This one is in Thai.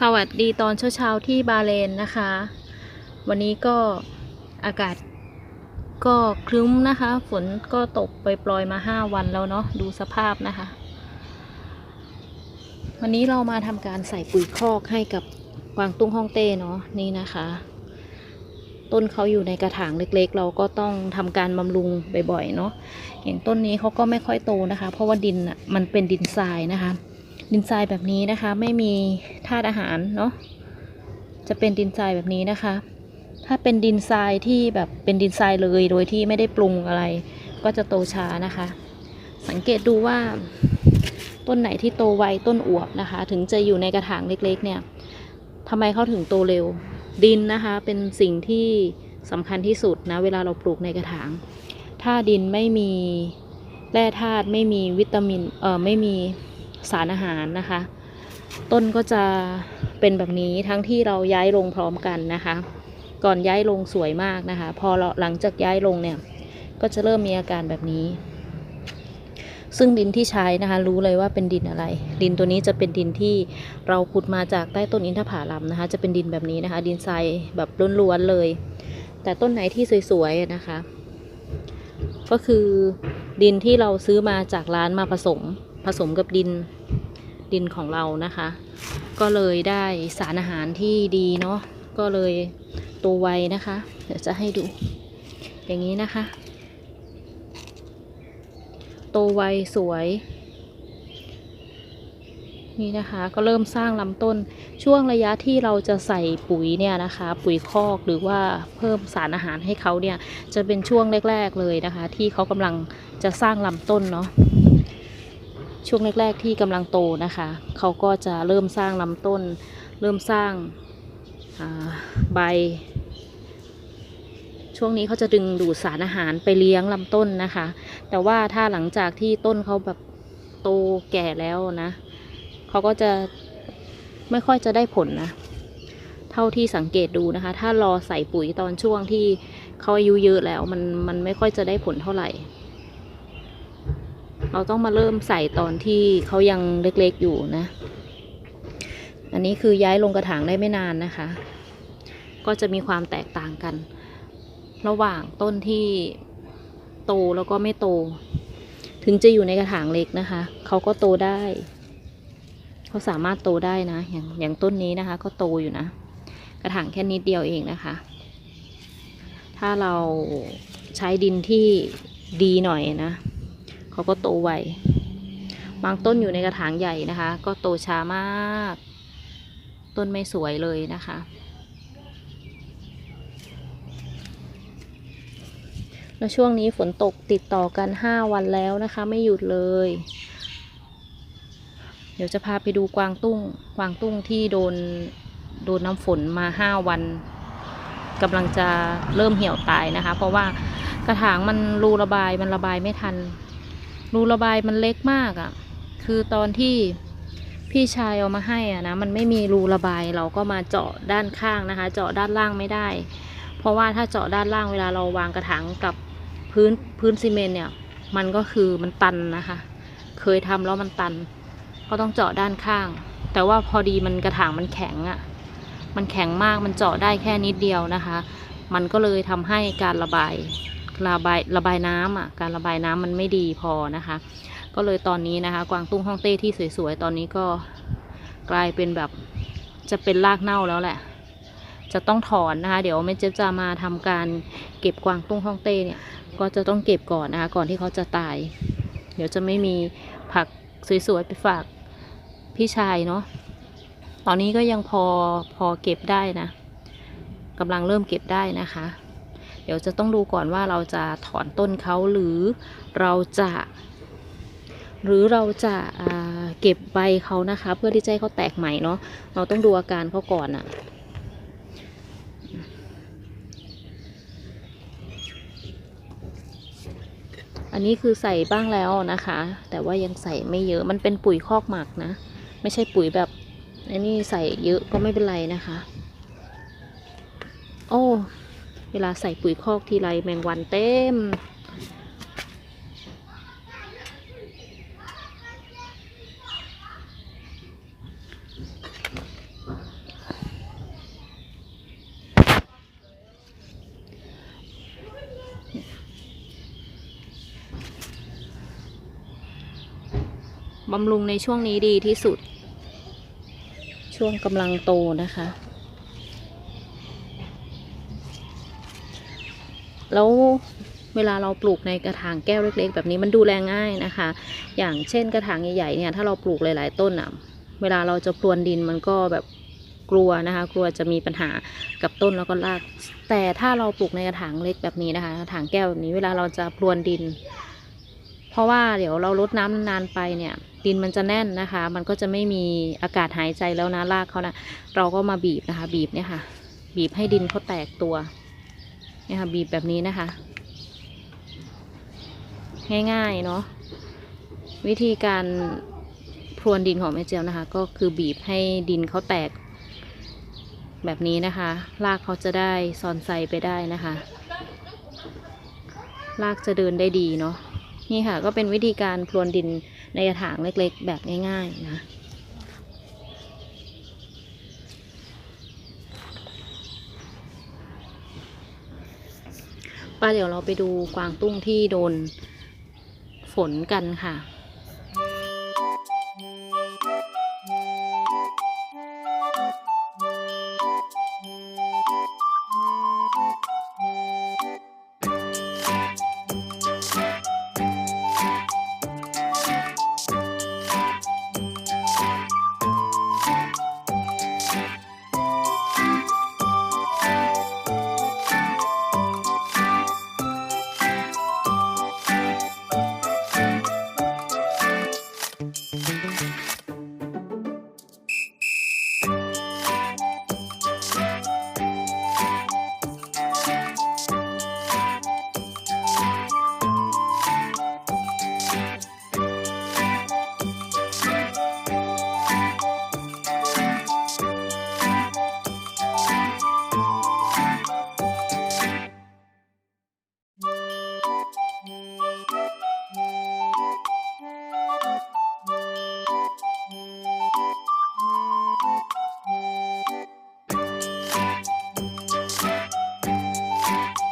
สวัสดีตอนเช้าๆที่บาเลนนะคะ วันนี้ก็อากาศก็ครึ้มนะคะ ฝนก็ตกไปปล่อยมา5วันแล้วเนาะดูสภาพนะคะ วันนี้เรามาทำการใส่ปุ๋ยคอกให้กับกวางตุ้งฮ่องเต้เนาะนี่นะคะ ต้นเขาอยู่ในกระถางเล็กๆ เราก็ต้องทำการบำรุงบ่อยๆเนาะอย่างต้นนี้เขาก็ไม่ค่อยโตนะคะ เพราะว่าดินอะมันเป็นดินทรายนะคะ ดินทรายแบบนี้นะคะ ไม่มีธาตุอาหารเนาะจะเป็นดินทรายแบบนี้นะคะ ถ้าเป็นดินทรายที่แบบเป็นดินทรายเลยโดยที่ไม่ได้ปรุงอะไร ก็จะโตช้านะคะ สังเกตดูว่าต้นไหนที่โตไวต้นอวบนะคะ ถึงจะอยู่ในกระถางเล็กๆ เนี่ยทำไมเขาถึงโตเร็ว ดินนะคะเป็นสิ่งที่สำคัญที่สุดนะเวลาเราปลูกในกระถาง ถ้าดินไม่มีแร่ธาตุไม่มีวิตามินเอ่อไม่มี สารอาหารนะคะ ต้นก็จะเป็นแบบนี้ทั้งที่เราย้ายลงพร้อมกันนะคะ ก่อนย้ายลงสวยมากนะคะ พอเราหลังจากย้ายลงเนี่ย ก็จะเริ่มมีอาการแบบนี้ ซึ่งดินที่ใช้นะคะ รู้เลยว่าเป็นดินอะไร ดินตัวนี้จะเป็นดินที่เราขุดมาจากใต้ต้นอินทผลัมนะคะ จะเป็นดินแบบนี้นะคะ ดินทรายแบบล้วนๆเลย แต่ต้นไหนที่สวยๆนะคะ ก็คือดินที่เราซื้อมาจากร้านมาผสม ผสมกับดินดินของเรานะคะ ก็เลยได้สารอาหารที่ดีเนาะก็เลยโตวไวนะคะ เดี๋ยวจะให้ดู อย่างนี้นะคะ โตไวสวยนี่นะคะก็เริ่มสร้างลำต้นช่วงระยะที่เราจะใส่ปุ๋ยเนี่ยนะคะ ปุ๋ยคอกหรือว่าเพิ่มสารอาหารให้เขาเนี่ยจะเป็นช่วงแรก ๆเลยนะคะ ที่เขากำลังจะสร้างลำต้นเนาะ ช่วงแรก ๆ ที่กำลังโตนะคะ เขาก็จะเริ่มสร้างลำต้น เริ่มสร้างาใบ ช่วงนี้เขาจะดึงดูดสารอาหารไปเลี้ยงลำต้นนะคะ แต่ว่าถ้าหลังจากที่ต้นเขาแบบโตแก่แล้วนะ เขาก็จะไม่ค่อยจะได้ผลนะ เท่าที่สังเกตดูนะคะ ถ้ารอใส่ปุ๋ยตอนช่วงที่เขาอายุเยอะแล้วมันมันไม่ค่อยจะได้ผลเท่าไหร่ เราต้องมาเริ่มใส่ตอนที่เขายังเล็กๆอยู่นะ อันนี้คือย้ายลงกระถางได้ไม่นานนะคะ ก็จะมีความแตกต่างกัน ระหว่างต้นที่โตแล้วก็ไม่โต ถึงจะอยู่ในกระถางเล็กนะคะ เขาก็โตได้ เขาสามารถโตได้นะ อย่างอย่างต้นนี้นะคะ ก็โตอยู่นะ กระถางแค่นิดเดียวเองนะคะ ถ้าเราใช้ดินที่ดีหน่อยนะ เขาก็โตไวบางต้นอยู่ในกระถางใหญ่นะคะ ก็โตช้ามาก ต้นไม่สวยเลยนะคะ แล้วช่วงนี้ฝนตกติดต่อกัน 5 วันแล้วนะคะ ไม่หยุดเลย เดี๋ยวจะพาไปดูกวางตุ้ง กวางตุ้งที่โดนโดนน้ำฝนมา 5 วันกำลังจะเริ่มเหี่ยวตายนะคะ เพราะว่ากระถางมันรูระบายมันระบายไม่ทัน รูระบายมันเล็กมากอะ่ะ คือตอนที่พี่ชายเอามาให้อะนะมันไม่มีรูระบายเราก็มาเจาะด้านข้างนะคะ เจาะด้านล่างไม่ได้ เพราะว่าถ้าเจาะด้านล่างเวลาเราวางกระถางกับพื้นพื้นซีเมนต์เนี่ย มันก็คือมันตันนะคะ เคยทำแล้วมันตัน ก็ต้องเจาะด้านข้าง แต่ว่าพอดีมันกระถางมันแข็งอะ่ะมันแข็งมากมันเจาะได้แค่นิดเดียวนะคะ มันก็เลยทำให้การระบาย ระบายระบายน้ำอะการระบายน้ำมันไม่ดีพอนะคะ ก็เลยตอนนี้นะคะ กวางตุ้งฮ่องเต้ที่สวยๆตอนนี้ก็กลายเป็นแบบจะเป็นรากเน่าแล้วแหละ จะต้องถอนนะคะ เดี๋ยวแม่เจ๊จะมาทำการเก็บกวางตุ้งฮ่องเต้เนี่ย ก็จะต้องเก็บก่อนนะคะ ก่อนที่เขาจะตาย เดี๋ยวจะไม่มีผักสวยๆไปฝากพี่ชายเนาะตอนนี้ก็ยังพอพอเก็บได้นะกำลังเริ่มเก็บได้นะคะ เดี๋ยวจะต้องดูก่อนว่าเราจะถอนต้นเขาหรือเราจะ หรือเราจะเก็บใบเขานะคะ เพื่อที่จะให้เขาแตกใหม่เนาะเราต้องดูอาการเขาก่อนอะอันนี้คือใส่บ้างแล้วนะคะ แต่ว่ายังใส่ไม่เยอะมันเป็นปุ๋ยคอกหมักนะ ไม่ใช่ปุ๋ยแบบอันนี้ใส่เยอะก็ไม่เป็นไรนะคะ โอ้ เวลาใส่ปุ๋ยคอกทีไรแมงวันเต็ม บำรุงในช่วงนี้ดีที่สุด ช่วงกำลังโตนะคะ แล้วเวลาเราปลูกในกระถางแก้วเล็ก ๆ แบบนี้มันดูแลง่ายนะคะ อย่างเช่นกระถางใหญ่ๆเนี่ยถ้าเราปลูกหลาย ๆ ต้นอะเวลาเราจะพรวนดินมันก็แบบกลัวนะคะ กลัวจะมีปัญหากับต้นแล้วก็ราก แต่ถ้าเราปลูกในกระถางเล็กแบบนี้นะคะ กระถางแก้วแบบนี้เวลาเราจะพรวนดิน เพราะว่าเดี๋ยวเราลดน้ำนานไปเนี่ยดินมันจะแน่นนะคะ มันก็จะไม่มีอากาศหายใจแล้วนะรากเขานะเราก็มาบีบนะคะ บีบเนี่ยค่ะ บีบให้ดินเขาแตกตัว เนี่ยค่ะบีบแบบนี้นะคะ ง่ายๆเนาะวิธีการพรวนดินของแม่เจียวนะคะ ก็คือบีบให้ดินเขาแตก แบบนี้นะคะรากเขาจะได้ซอนไซไปได้นะคะรากจะเดินได้ดีเนาะนี่ค่ะ ก็เป็นวิธีการพรวนดินในกระถางเล็กๆ แบบง่ายๆนะ ป้าเดี๋ยวเราไปดูกวางตุ้งที่โดนฝนกันค่ะ you